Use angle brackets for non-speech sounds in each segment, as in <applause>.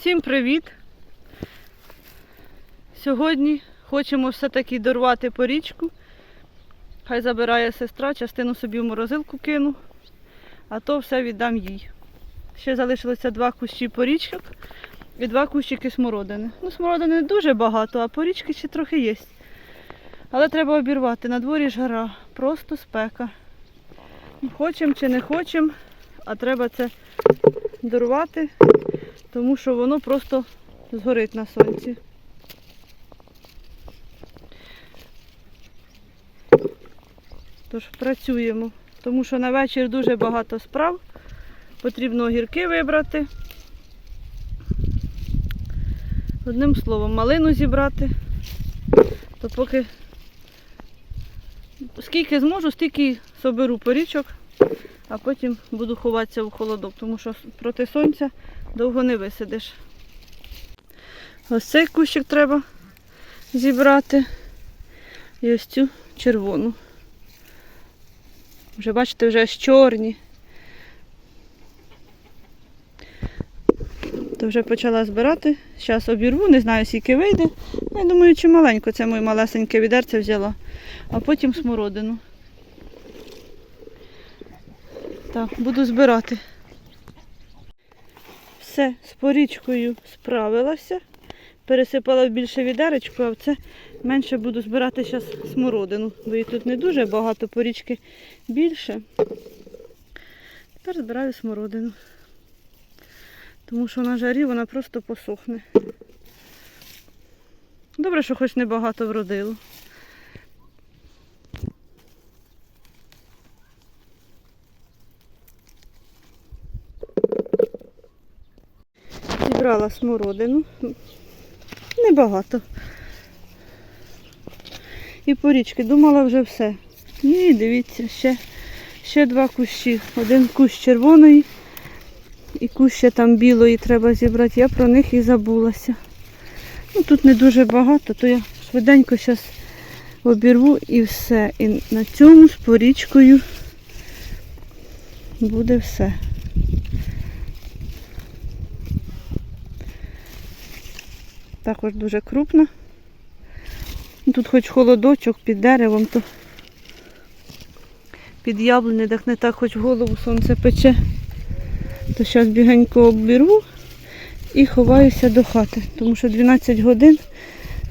Всім привіт! Сьогодні хочемо все-таки дорвати порічку. Хай забирає сестра, частину собі в морозилку кину, а то все віддам їй. Ще залишилося два кущі порічок і два кущики смородини. Ну, смородини дуже багато, а порічки ще трохи є. Але треба обірвати. На дворі ж гора, просто спека. Хочемо чи не хочемо, а треба це дорвати, тому що воно просто згорить на сонці. Тож працюємо, тому що на вечір дуже багато справ. Потрібно огірки вибрати. Одним словом, малину зібрати. То поки скільки зможу, стільки соберу порічок, а потім буду ховатися в холодок, тому що проти сонця довго не висидиш. Ось цей кущик треба зібрати. І ось цю червону. Вже бачите, вже аж чорні. То вже почала збирати. Зараз обірву, не знаю, скільки вийде. Я думаю, чи маленько це моє малесеньке відерце взяла, а потім смородину. Так, буду збирати. Все, з порічкою справилася. Пересипала в більше відеречко, а в це менше буду збирати зараз смородину, бо її тут не дуже багато, порічки більше. Тепер збираю смородину. Тому що на жарі вона просто посохне. Добре, що хоч небагато вродило. Зібрала смородину. Небагато. І порічки. Думала вже все. Ні, дивіться, ще, ще два кущі. Один кущ червоної і кущ там білої треба зібрати. Я про них і забулася. Ну, тут не дуже багато, то я швиденько зараз обірву і все. І на цьому з порічкою буде все. Також дуже крупна. Тут хоч холодочок під деревом, то під яблуни, так не так хоч голову сонце пече. То зараз бігенько обберу і ховаюся до хати, тому що 12 годин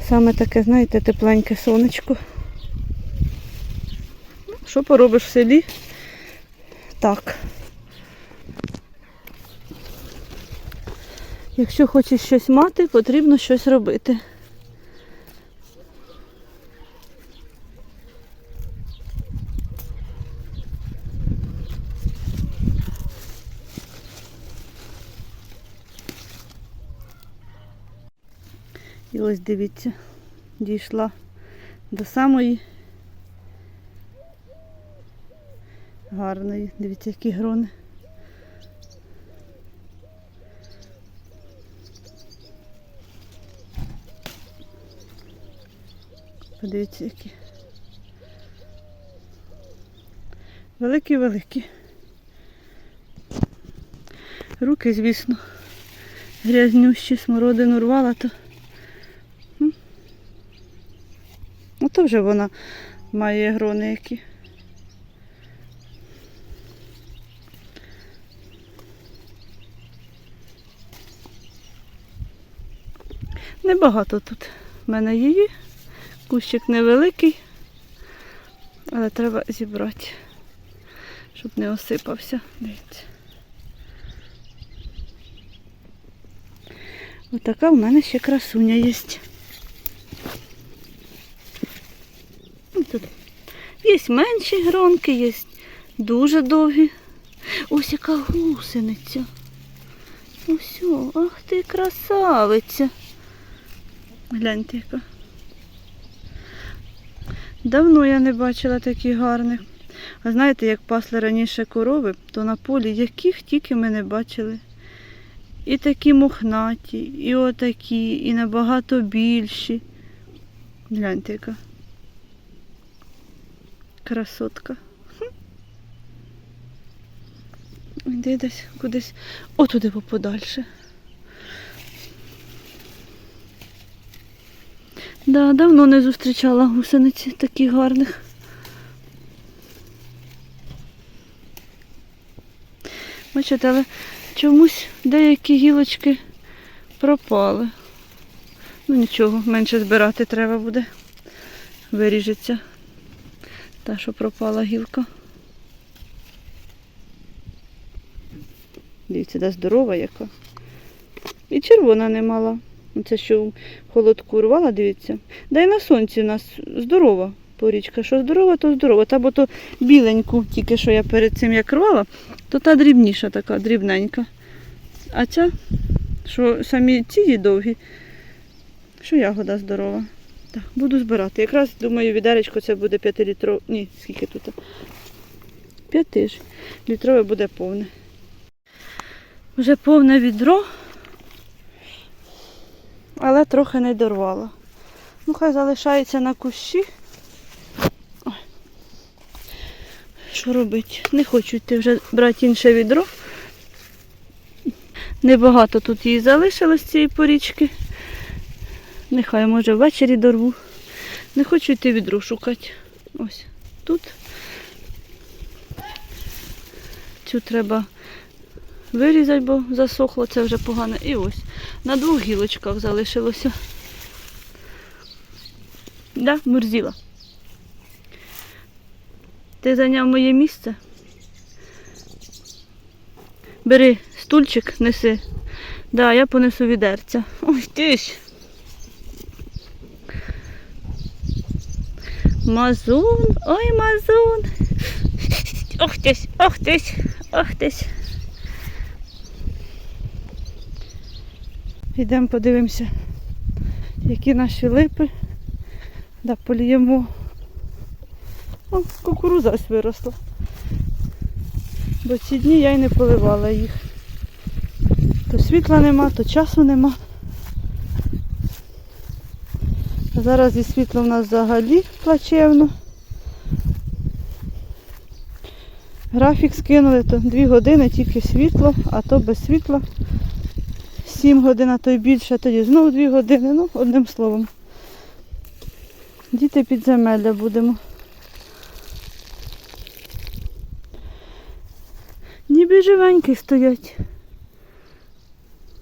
саме таке, знаєте, тепленьке сонечко. Ну, Що поробиш в селі? Так. Якщо хочеш щось мати, потрібно щось робити. І ось дивіться, дійшла до самої гарної. Дивіться, які грони. Подивіться, які. Великі-великі. Руки, звісно, грязнющі, смородину рвала, то. Ну то вже вона має грони які. Небагато тут в мене її. Кущик невеликий, але треба зібрати, щоб не осипався. Дивіться. Отака в мене ще красуня є. Ну, Тут є менші гронки, є дуже довгі. Ось яка гусениця. Ось, о, ах ти красавиця. Гляньте яка. Давно я не бачила таких гарних. А знаєте, як пасли раніше корови, то на полі яких тільки ми не бачили. І такі мохнаті, і отакі, і набагато більші. Гляньте, яка красотка. Іди десь кудись отуди подальше. Да, давно не зустрічала гусениці таких гарних. Бачите, але чомусь деякі гілочки пропали. Ну нічого, менше збирати треба буде. Виріжеться. Та, що пропала гілка. Дивіться, де здорова яка. І червона не мала. Це що в холодку рвала, дивіться. Да й на сонці у нас здорова порічка. Що здорова, то здорова. Та бо то біленьку, тільки що я перед цим як рвала, то та дрібніша така, дрібненька. А ця, що самі ці довгі, що ягода здорова. Так, буду збирати. Якраз думаю, відеречко це буде 5 літрове. Ні, скільки тут? 5 ж. Літрове буде повне. Вже повне відро, але трохи не дорвала. Ну, хай залишається на кущі. Що робити? Не хочу йти вже брати інше відро. Небагато тут її залишилось цієї порічки. Нехай може ввечері дорву. Не хочу йти відро шукати. Ось тут. Цю треба вирізати, бо засохло, це вже погано. І ось. На двох гілочках залишилося. Да, Мурзіла. Ти зайняв моє місце. Бери стульчик, неси. Да, я понесу відерця. Ой, ти. Мазун, ой, мазун. Ох тись, ох тись, ох тись. Йдемо подивимося, які наші липи. Да, поліємо. О, кукуруза ось виросла. Бо ці дні я й не поливала їх. То світла нема, то часу нема. Зараз зі світлом у нас взагалі плачевно. Графік скинули, то 2 години тільки світло, а то без світла. 7 годин, а то й більше, тоді знову 2 години, ну, одним словом. Діти підземелля будемо. Ніби живенькі стоять.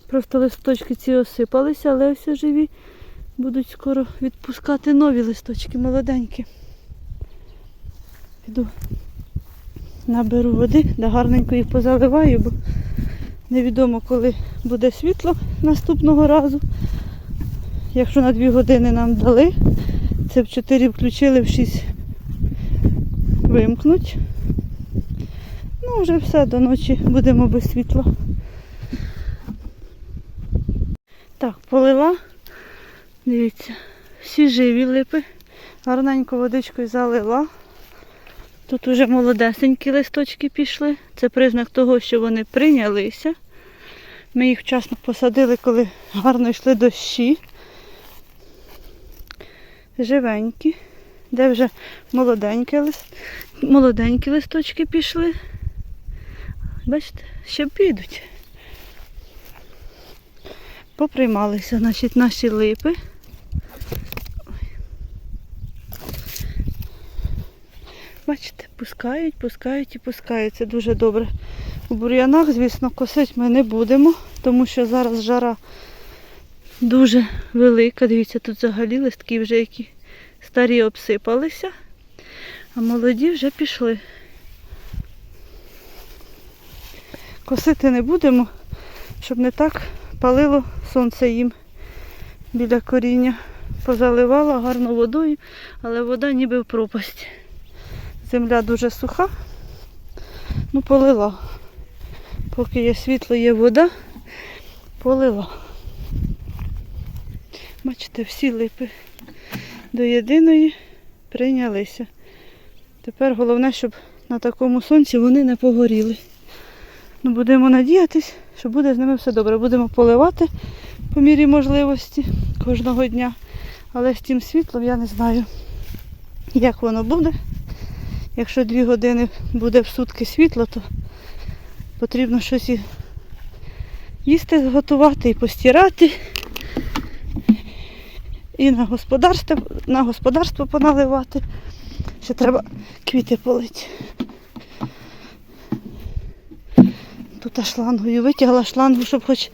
Просто листочки ці осипалися, але все живі. Будуть скоро відпускати нові листочки молоденькі. Піду наберу води, да гарненько їх позаливаю, бо невідомо, коли буде світло наступного разу. Якщо на 2 години нам дали, це в 4 включили, в 6 вимкнуть. Ну, вже все, до ночі будемо без світла. Так, полила. Дивіться, всі живі липи. Гарненько водичкою залила. Тут уже молодесенькі листочки пішли. Це признак того, що вони прийнялися. Ми їх вчасно посадили, коли гарно йшли дощі. Живенькі. Де вже молоденькі, лист... молоденькі листочки пішли. Бачите, ще підуть. Поприймалися, значить, наші липи. Бачите, пускають, пускають і пускають. Це дуже добре. У бур'янах, звісно, косити ми не будемо, тому що зараз жара дуже велика. Дивіться, тут взагалі листки вже які старі обсипалися, а молоді вже пішли. Косити не будемо, щоб не так палило сонце їм біля коріння. Позаливала гарно водою, але вода ніби в пропасть. Земля дуже суха, ну полила. Поки є світло, є вода, полила. Бачите, всі липи до єдиної прийнялися. Тепер головне, щоб на такому сонці вони не погоріли. Ну, будемо надіятись, що буде з ними все добре. Будемо поливати по мірі можливості кожного дня. Але з тим світлом я не знаю, як воно буде. Якщо дві години буде в сутки світло, то потрібно щось їсти готувати і постирати. і на господарство, на господарство поналивати. Ще треба квіти полити. Тут шлангою витягла шлангу, щоб хоч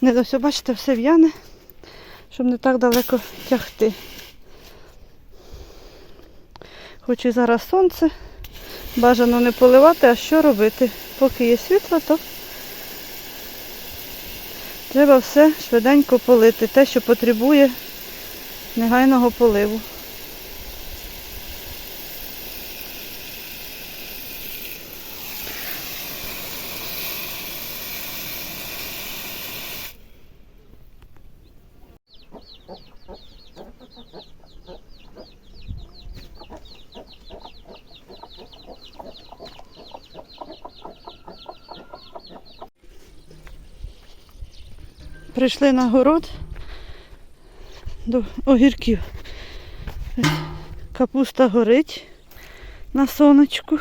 не до бачите, все в'яне, щоб не так далеко тягти. Хоч і зараз сонце, бажано не поливати, а що робити? Поки є світло, то треба все швиденько полити, те, що потребує негайного поливу. Прийшли на город до огірків. Капуста горить на сонечку.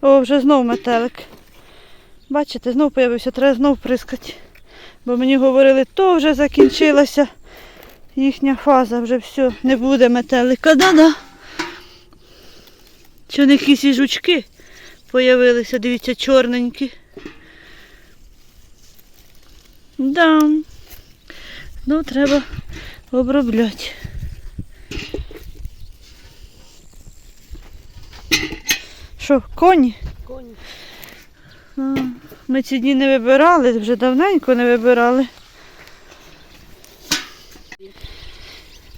О, вже знов метелик. Бачите, знов появився, треба знов прискати. Бо мені говорили, то вже закінчилася їхня фаза, вже все, не буде метелика. Да-да. Чи не якісь жучки появилися, дивіться, чорненькі. Да. Ну, треба обробляти. Що, коні? Коні. Ми ці дні не вибирали, вже давненько не вибирали.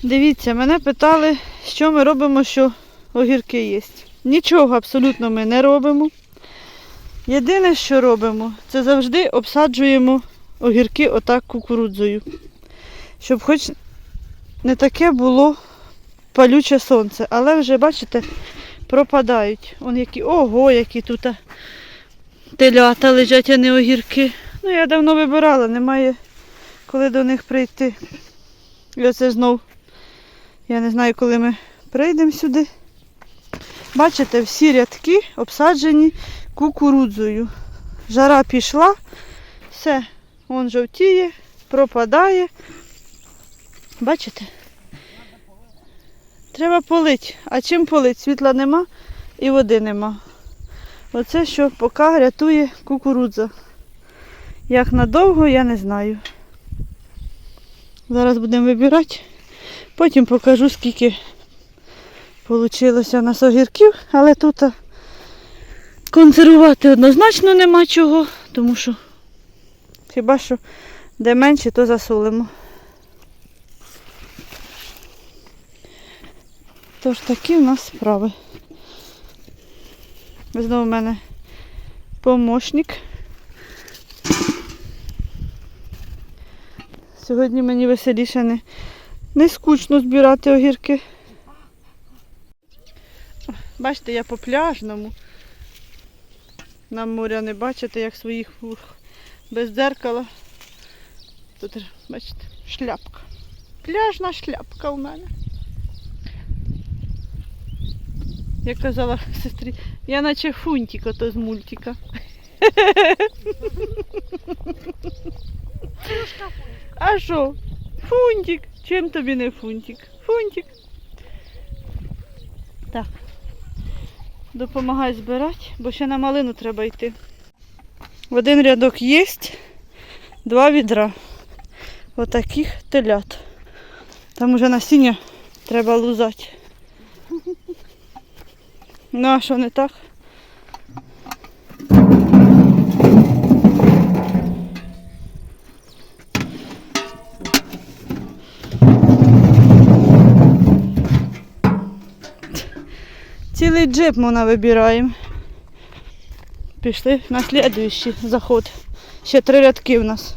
Дивіться, мене питали, що ми робимо, що огірки є. Нічого абсолютно ми не робимо. Єдине, що робимо, це завжди обсаджуємо огірки отак кукурудзою. Щоб хоч не таке було палюче сонце. Але вже, бачите, пропадають. Вон які, ого, які тут телята лежать, а не огірки. Ну, я давно вибирала, немає коли до них прийти. І оце знов. Я не знаю, коли ми прийдемо сюди. Бачите, всі рядки обсаджені кукурудзою. Жара пішла, все, вон жовтіє, пропадає. Бачите? Треба полити. А чим полить? Світла нема і води нема. Оце що поки рятує кукурудза. Як надовго, я не знаю. Зараз будемо вибирати. Потім покажу, скільки вийшло нас огірків, але тут консервувати однозначно нема чого, тому що хіба що де менше, то засолимо. Тож такі в нас справи. Знову в мене помощник. Сьогодні мені веселіше не, не скучно збирати огірки. Бачите, я по пляжному. Нам моря не бачите, як своїх вух. Без дзеркала. Тут, бачите, шляпка. Пляжна шляпка у мене. Я казала сестрі, я наче фунтик ото з мультика. А що? Фунтик. Чим тобі не фунтик? Фунтик. Так. Допомагай збирати, бо ще на малину треба йти. В один рядок є два відра. Отаких телят. Там уже насіння треба лузати. Ну, а що не так? Цілий джип ми вибираємо. Пішли на слідуючий заход. Ще три рядки в нас.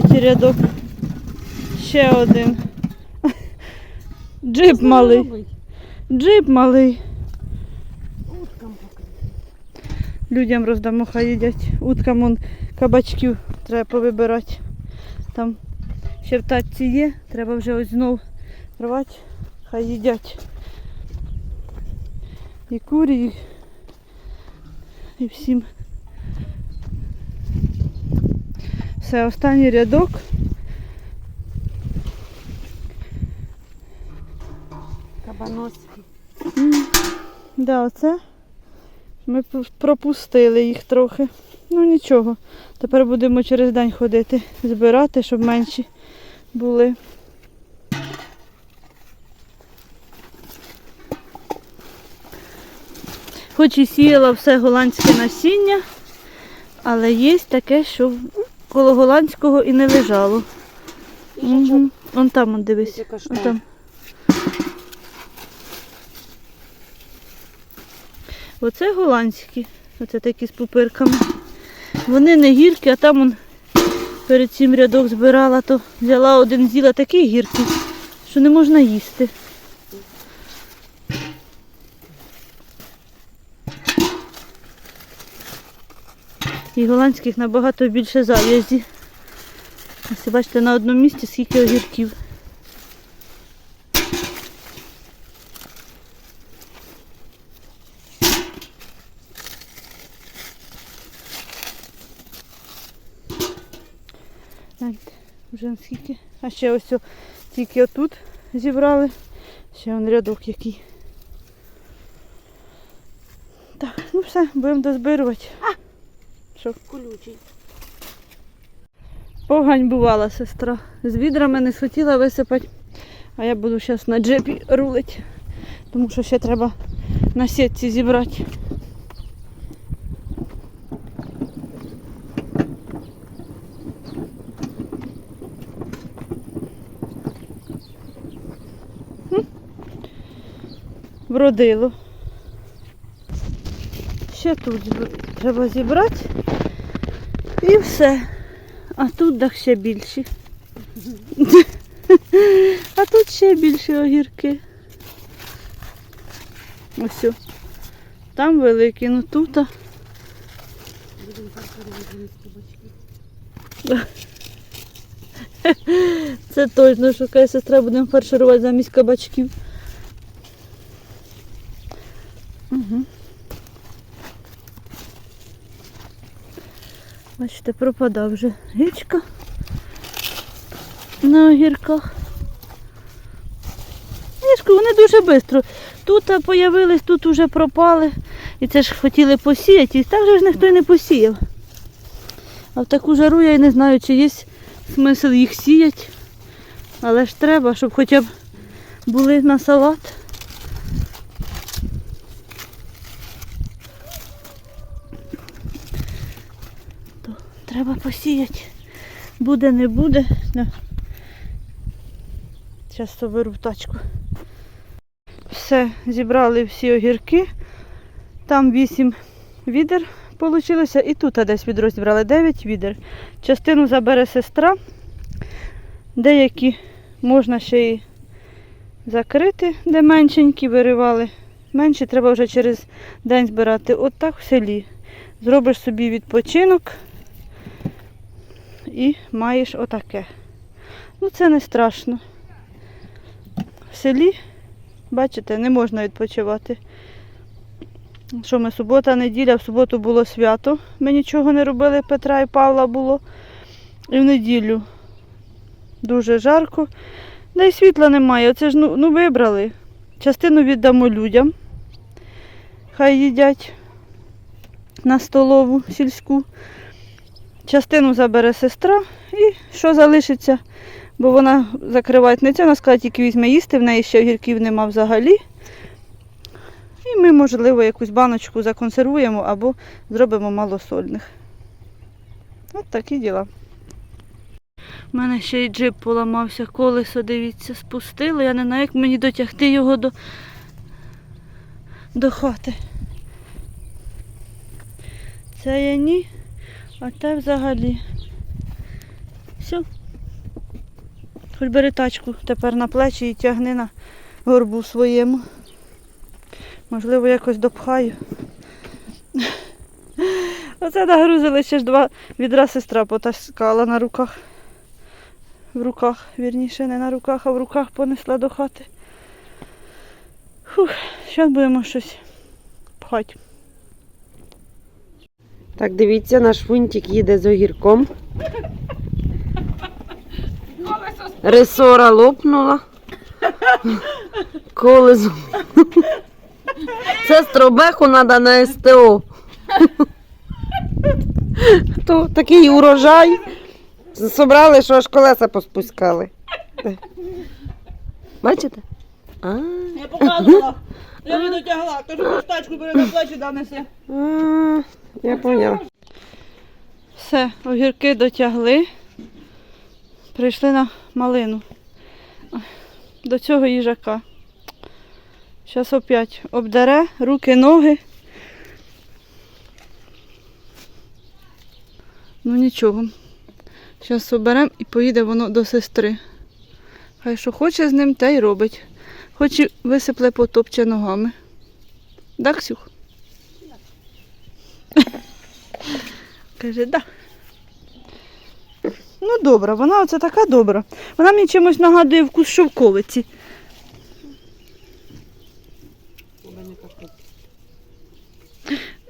Третій рядок. Ще один. Джип малий. Джип малий. Людям роздамо, хай їдять. Уткам он кабачків треба повибирати. Там ще в татці є, треба вже ось знов рвати, хай їдять. І курі, і всім. Все, останній рядок. Кабаноски. Да, оце ми пропустили їх трохи. Ну нічого. Тепер будемо через день ходити, збирати, щоб менші були. Хоч і сіяла все голландське насіння, але є таке, що коло голландського і не лежало. Угу. Вон там, он, дивись. Вон там. Оце голландські, оце такі з пупирками. Вони не гіркі, а там он перед цим рядок збирала, то взяла один з'їла такий гіркий, що не можна їсти. І голландських набагато більше зав'язі. Ось бачите, на одному місці скільки огірків. Вже скільки. А ще ось о, тільки отут зібрали. Ще он рядок який. Так, ну все, будемо дозбирувати. Що? Колючий. Погань бувала сестра. З відрами не схотіла висипати, а я буду зараз на джипі рулити, тому що ще треба на сітці зібрати. Вродило. Ще тут треба зібрати і все. А тут дах ще більші. А тут ще більші огірки. Ось. Там великі, ну тут. Це точно шукає сестра, будемо фарширувати замість кабачків. Бачите, пропадав вже гічка на огірках. Гішку, вони дуже швидко. Тут а, появились, тут вже пропали. І це ж хотіли посіяти, і так же ж ніхто й не посіяв. А в таку жару я й не знаю, чи є смисл їх сіяти. Але ж треба, щоб хоча б були на салат. Треба посіяти. Буде, не буде. Зараз соберу в тачку. Все, зібрали всі огірки. Там 8 відер вийшло. І тут десь відро зібрали 9 відер. Частину забере сестра. Деякі можна ще й закрити, де меншенькі виривали. Менші треба вже через день збирати. От так в селі. Зробиш собі відпочинок і маєш отаке. Ну це не страшно. В селі, бачите, не можна відпочивати. Що ми субота, неділя, в суботу було свято. Ми нічого не робили, Петра і Павла було. І в неділю дуже жарко. Да й світла немає. Оце ж ну, ну вибрали. Частину віддамо людям. Хай їдять на столову сільську. Частину забере сестра і що залишиться, бо вона закривати не це, вона сказала, тільки візьме їсти, в неї ще огірків нема взагалі. І ми, можливо, якусь баночку законсервуємо або зробимо малосольних. От такі діла. У мене ще й джип поламався, колесо, дивіться, спустили. Я не знаю, як мені дотягти його до, до хати. Це я ні, а те взагалі. Все. Хоч бери тачку тепер на плечі і тягни на горбу своєму. Можливо, якось допхаю. <laughs> Оце нагрузили ще ж два відра сестра потаскала на руках. В руках, вірніше, не на руках, а в руках понесла до хати. Фух, зараз будемо щось пхати. Так, дивіться, наш фунтик їде з огірком. Ресора лопнула. Колесо. Це стробеху треба на СТО. То такий урожай. Собрали, що аж колеса поспускали. Бачите? А, Я показувала. Я не дотягла. Кажу, хоч тачку бери на плечі донеси. а, я поняла. Все, огірки дотягли. Прийшли на малину. До цього їжака. Зараз опять обдере руки, ноги. Ну нічого. Зараз оберемо і поїде воно до сестри. Хай що хоче з ним, те й робить. Хоч і висипле потопче ногами. Да, Ксюх? <laughs> Каже, да. Ну добра, вона оце така добра. Вона мені чимось нагадує вкус шовковиці.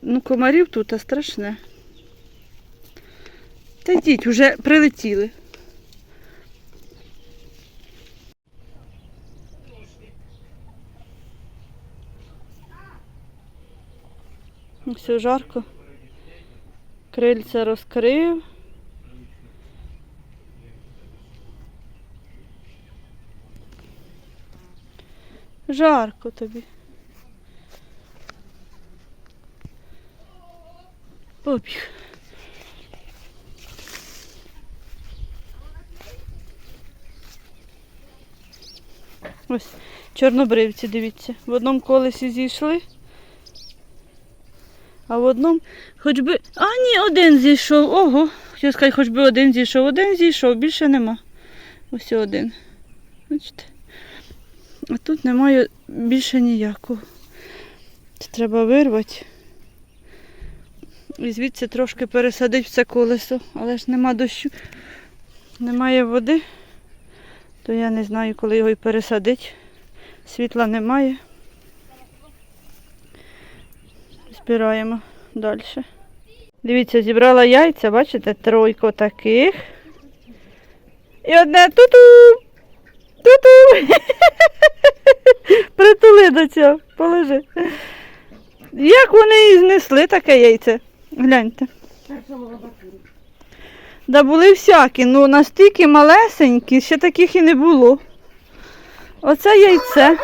Ну, комарів тут а страшне. Та йдіть, вже прилетіли. Все жарко. Крильця розкрив. Жарко тобі. Побіг. Ось чорнобривці, дивіться. В одному колесі зійшли, а в одному хоч би. А, ні, один зійшов. Ого. Хотів сказати, хоч би один зійшов. Один зійшов, більше нема. Ось один. Бачите? А тут немає більше ніякого. Це треба вирвати. І звідси трошки пересадити це колесо, але ж нема дощу, немає води, то я не знаю, коли його і пересадити. Світла немає. Збираємо далі. Дивіться, зібрала яйця, бачите, тройко таких. І одне ту-ту! Ту-ту! <laughs> Притули до цього, положи. Як вони її знесли таке яйце? Гляньте. Да були всякі, ну настільки малесенькі, ще таких і не було. Оце яйце.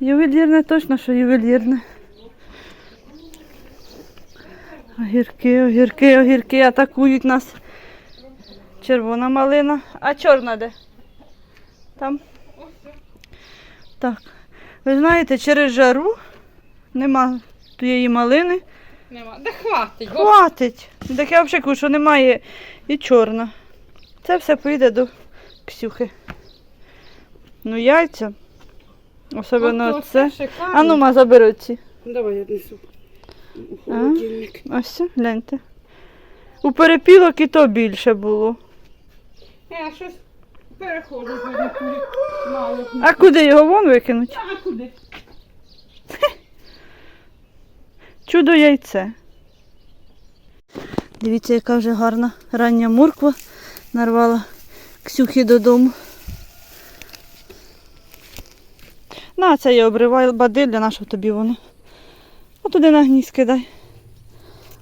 Ювелірне точно, що ювелірне. Огірки, огірки, огірки атакують нас. Червона малина. А чорна де? Там. Так. Ви знаєте, через жару нема тієї малини. Нема. Да хватить. Хватить. Так я взагалі кажу, що немає і чорна. Це все поїде до Ксюхи. Ну, яйця. Особливо це. А ну, ма, забери ці. Давай я несу. А? Ось, це, гляньте. У перепілок і то більше було. Я щось переходжу одних. Мало. А куди його вон викинуть? А куди? <laughs> Чудо яйце. Дивіться, яка вже гарна рання морква нарвала Ксюхі додому. На, це я обриваю бадилля, на що тобі воно. Туди на гнізд кидай.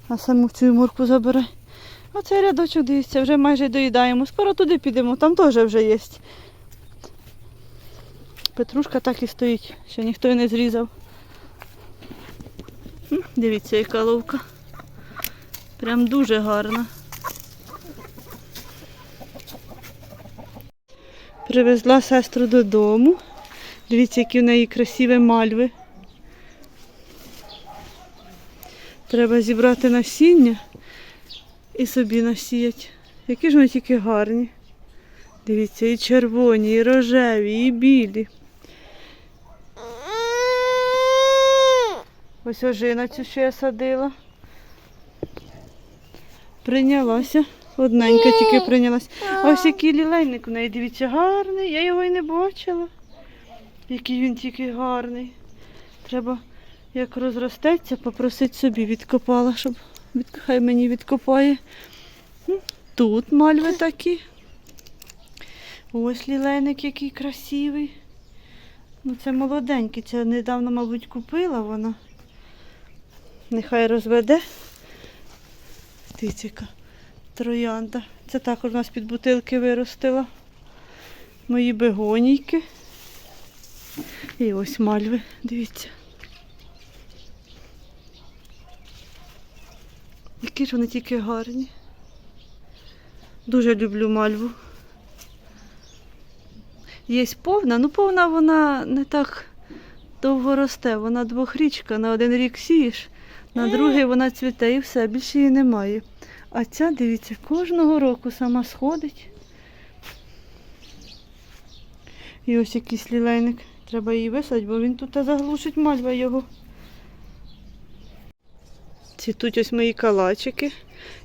А саму цю моркву забирай. Оцей рядочок, дивіться, вже майже доїдаємо. Скоро туди підемо, там теж вже є. Петрушка так і стоїть, ще ніхто і не зрізав. Дивіться, яка ловка. Прям дуже гарна. Привезла сестру додому. Дивіться, які в неї красиві мальви. Треба зібрати насіння і собі насіять. Які ж вони тільки гарні. Дивіться, і червоні, і рожеві, і білі. Ось ожина цю, що я садила. Прийнялася. Одненька тільки прийнялась. А ось який лілейник у неї, дивіться, гарний. Я його і не бачила. Який він тільки гарний. Треба, як розростеться, попросити собі відкопала, щоб хай мені відкопає. Тут мальви такі. Ось лілейник який красивий. Ну, це молоденький, це недавно, мабуть, купила вона. Нехай розведе. Дивіться, яка троянда. Це також у нас під бутилки виростила. Мої бегонійки. І ось мальви, дивіться. Які ж вони тільки гарні. Дуже люблю мальву. Є повна, ну повна вона не так довго росте. Вона двохрічка, на один рік сієш, на другий вона цвіте і все, більше її немає. А ця, дивіться, кожного року сама сходить. І ось якийсь лілейник. Треба її висадити, бо він тут заглушить мальва його. Цвітуть ось мої калачики,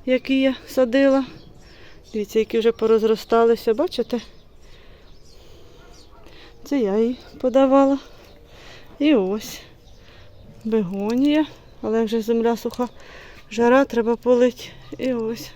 які я садила. Дивіться, які вже порозросталися, бачите? Це я її подавала. І ось бегонія, але вже земля суха, жара треба полити. І ось